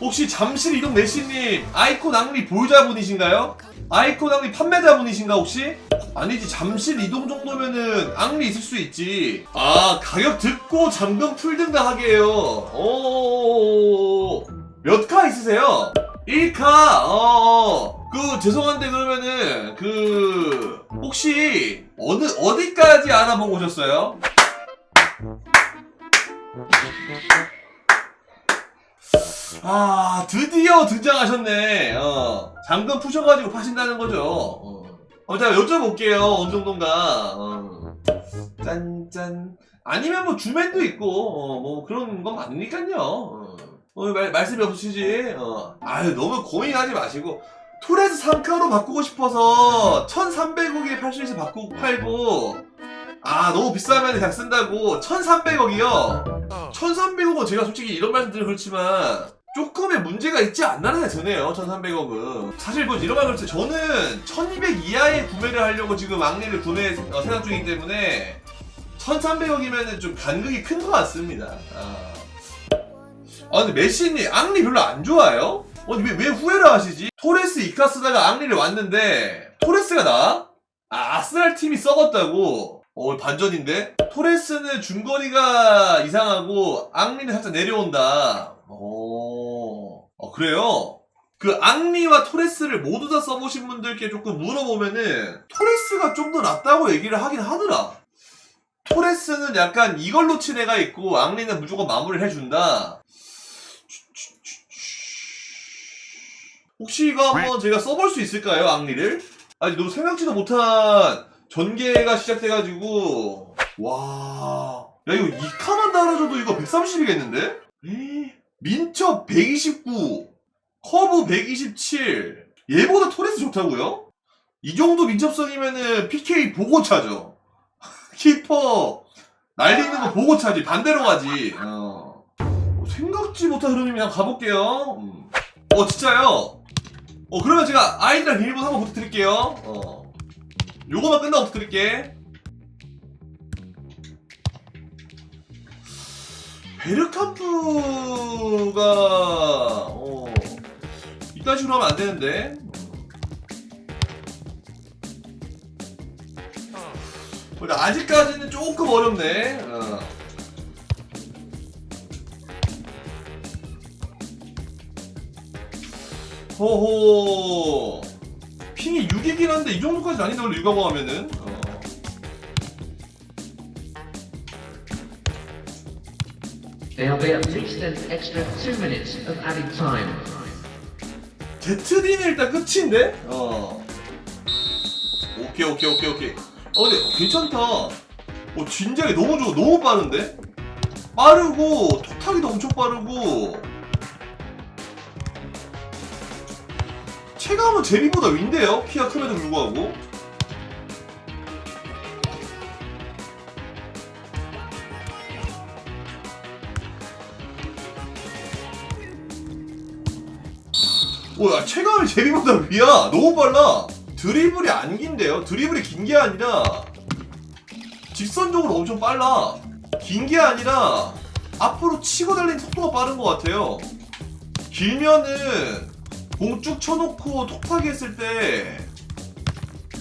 혹시 잠실 이동 내시님 아이콘 앙리 보유자분이신가요? 아이콘 앙리 판매자분이신가 혹시? 아니지 잠실 이동 정도면은 앙리 있을 수 있지 아 가격 듣고 잠금 풀든가 하게요 오몇 카 있으세요? 1카 어그 죄송한데 그러면은 그 혹시 어느 어디까지 알아보고 오셨어요? 아 드디어 등장하셨네 어 잠금 푸셔가지고 파신다는 거죠 어, 어 제가 여쭤볼게요 어느 정도인가 어. 짠짠 아니면 뭐 주맨도 있고 어, 뭐 그런 건 많으니까요 어. 어, 말, 말씀이 없으시지 어. 아유 너무 고민하지 마시고 토레스 3카로 바꾸고 싶어서 1300억에 팔 수 있어 바꾸고 팔고 아 너무 비싸면 그냥 쓴다고 1300억이요 1300억은 제가 솔직히 이런 말씀 드리면 그렇지만 조금의 문제가 있지 않나는 드네요 1300억은 사실 뭐 이런 말 그렇죠 저는 1200 이하에 구매를 하려고 지금 악리를 구매 어, 생각 중이기 때문에 1300억이면 좀 간극이 큰 것 같습니다 아. 아 근데 메시님 악리 별로 안 좋아요? 아니 왜, 왜 후회를 하시지? 토레스 이카 쓰다가 악리를 왔는데 토레스가 나? 아 아스날 팀이 썩었다고? 어 반전인데? 토레스는 중거리가 이상하고 앙리는 살짝 내려온다. 어, 어 그래요? 그 앙리와 토레스를 모두 다 써보신 분들께 조금 물어보면은 토레스가 좀 더 낫다고 얘기를 하긴 하더라. 토레스는 약간 이걸로 친 애가 있고 앙리는 무조건 마무리를 해준다. 혹시 이거 한번 제가 써볼 수 있을까요, 앙리를? 아니 너무 생각지도 못한 전개가 시작돼가지고 와. 야 이거 2카만 달아줘도 이거 130이겠는데? 민첩 129 커브 127 얘보다 토레스 좋다고요? 이 정도 민첩성이면은 PK 보고 차죠 키퍼 날리는 거 보고 차지 반대로 가지 어. 생각지 못한 흐름이면 가볼게요 음. 어 진짜요? 어 그러면 제가 아이디랑 비밀번호 한번 부탁드릴게요 어 요거만 끝나고 부탁드릴게? 베르캄프가 어 이딴 식으로 하면 안 되는데. 근데 아직까지는 조금 어렵네. 어. 호호 핑이 6이긴 한데 이 정도까지 아닌데 원래 육아고 하면은 어. There'll be at least an extra two minutes of added time. 제트딘이 일단 끝인데? 어. 오케이, 오케이, 오케이, 오케이. 어, 근데 괜찮다. 어, 진작에 너무 좋아. 너무 빠른데? 빠르고, 톡타기도 엄청 빠르고. 체감은 제비보다 윈데요? 키가 큼에도 불구하고. 오, 야, 체감이 제비보다 위야. 너무 빨라. 드리블이 안 긴데요? 드리블이 긴 게 아니라 직선적으로 엄청 빨라. 긴 게 아니라 앞으로 치고 달리는 속도가 빠른 것 같아요. 길면은 공 쭉 쳐놓고 톡하게 했을 때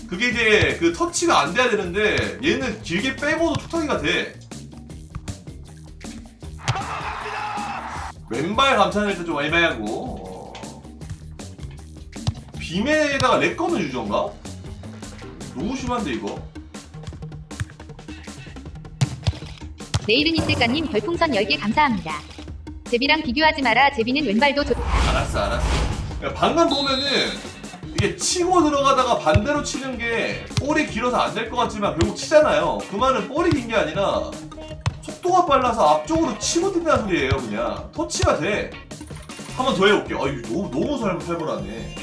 그게 이제 그 터치가 안 돼야 되는데 얘는 길게 빼고도 톡하기가 돼. 왼발 감탄할 때 좀 애매하고 어. 빔에다가 렉 거는 유저인가? 너무 심한데 이거? 내일은 있을까님 별풍선 10개 감사합니다. 제비랑 비교하지 마라. 제비는 왼발도 좋다. 알았어 알았어 방금 보면은 이게 치고 들어가다가 반대로 치는 게 볼이 길어서 안 될 것 같지만 결국 치잖아요. 그 말은 볼이 긴 게 아니라 속도가 빨라서 앞쪽으로 치고 뛴다는 소리예요 그냥. 터치가 돼. 한 번 더 해볼게요. 아 이거 너무 너무 살- 살벌하네.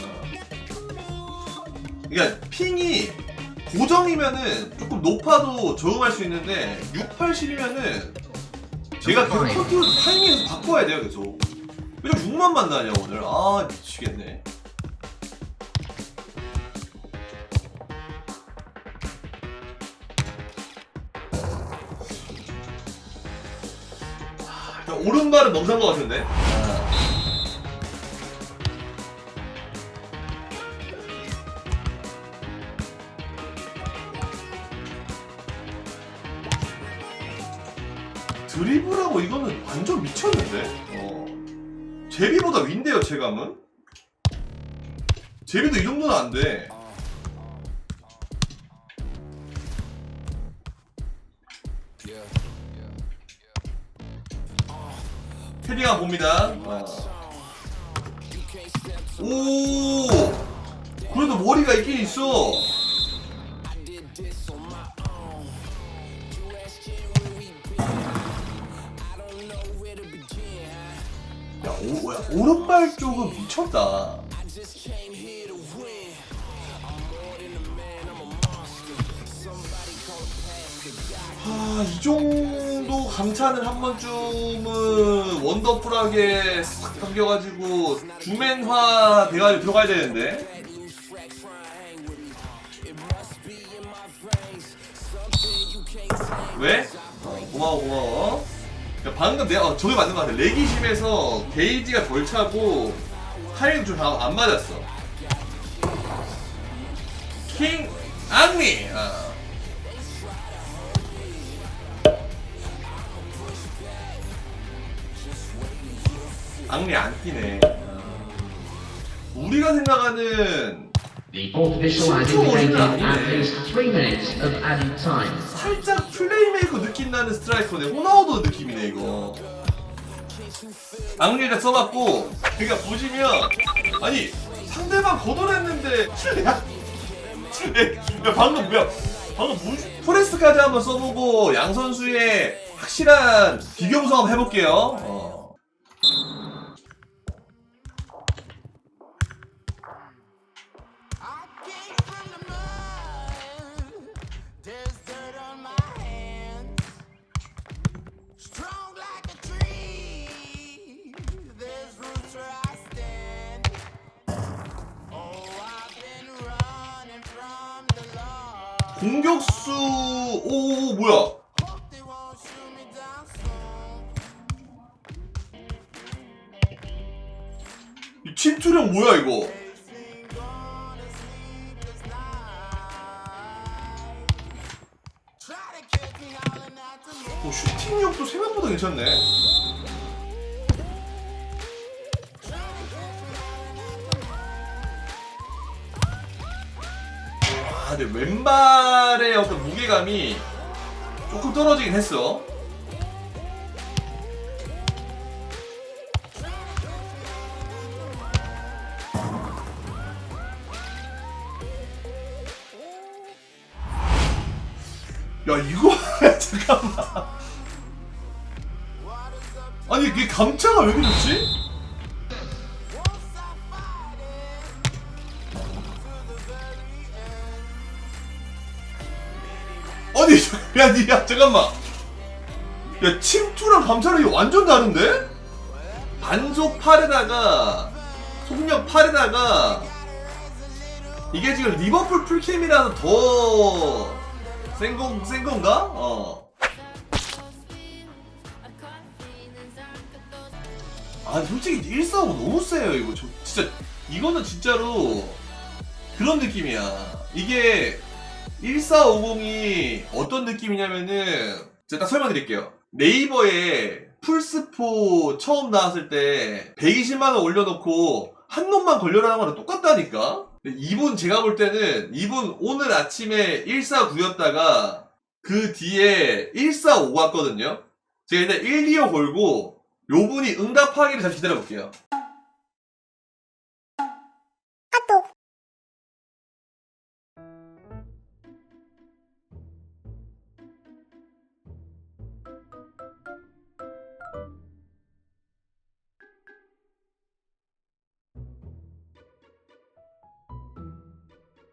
그러니까 핑이 고정이면은 조금 높아도 적응할 수 있는데 6, 80이면은 제가 계속 컨트롤 타이밍에서 바꿔야 돼요 계속 왜 북만 만나냐 오늘? 아 미치겠네. 아, 자, 오른발은 넘산 것 같은데? 드리블하고 이거는 완전 미쳤는데? 어. 제비보다 윈데요, 체감은? 제비도 이 정도는 안 돼. 헤딩아 봅니다. 어. 오! 그래도 머리가 있긴 있어. 야, 오, 야, 오른발 쪽은 미쳤다. 아, 이 정도 감탄을 한 번쯤은 원더풀하게 싹 당겨가지고 주맨화 돼가지고 들어가야 되는데. 왜? 어, 고마워 고마워. 야, 방금 내가 어, 저게 맞는 것 같아. 심해서 게이지가 덜 차고 타이밍 좀안 맞았어. 킹 앙리. 아. 앙리 안 뛰네. 아. 우리가 생각하는 The indicated isn't it? at least three minutes of added time. 살짝 플레이메이커 느낌 나는 스트라이커네. 호나우도 느낌이네 이거. 앙리를 써봤고, 그러니까 보시면 아니 상대방 걷어냈는데 야, 야 방금 뭐야? 방금 무, 프레스까지 한번 써보고 양 선수의 확실한 비교 분석 한번 해볼게요. 어. 공격수 오 뭐야? 침투력 뭐야 이거? 어, 슈팅력도 생각보다 괜찮네. 근데 왼발의 어떤 무게감이 조금 떨어지긴 했어. 야, 이거, 잠깐만. 아니, 이게 감차가 왜 좋지? 아니, 저- 야, 잠깐만. 야, 침투랑 이게 완전 다른데? 반속 팔에다가, 속력 팔에다가, 이게 지금 리버풀 풀캠이라서 더, 센, 건, 센 건가? 어. 아 솔직히 145 너무 세요 이거 저 진짜 이거는 진짜로 그런 느낌이야 이게 1450이 어떤 느낌이냐면은 제가 딱 설명드릴게요. 네이버에 풀스포 처음 나왔을 때 120만원 올려놓고 한 놈만 걸려라는 거랑 똑같다니까? 이분 제가 볼 때는 이분 오늘 아침에 149였다가 그 뒤에 145 갔거든요. 제가 일단 1, 2호 걸고 요 분이 응답하기를 잘 기다려볼게요.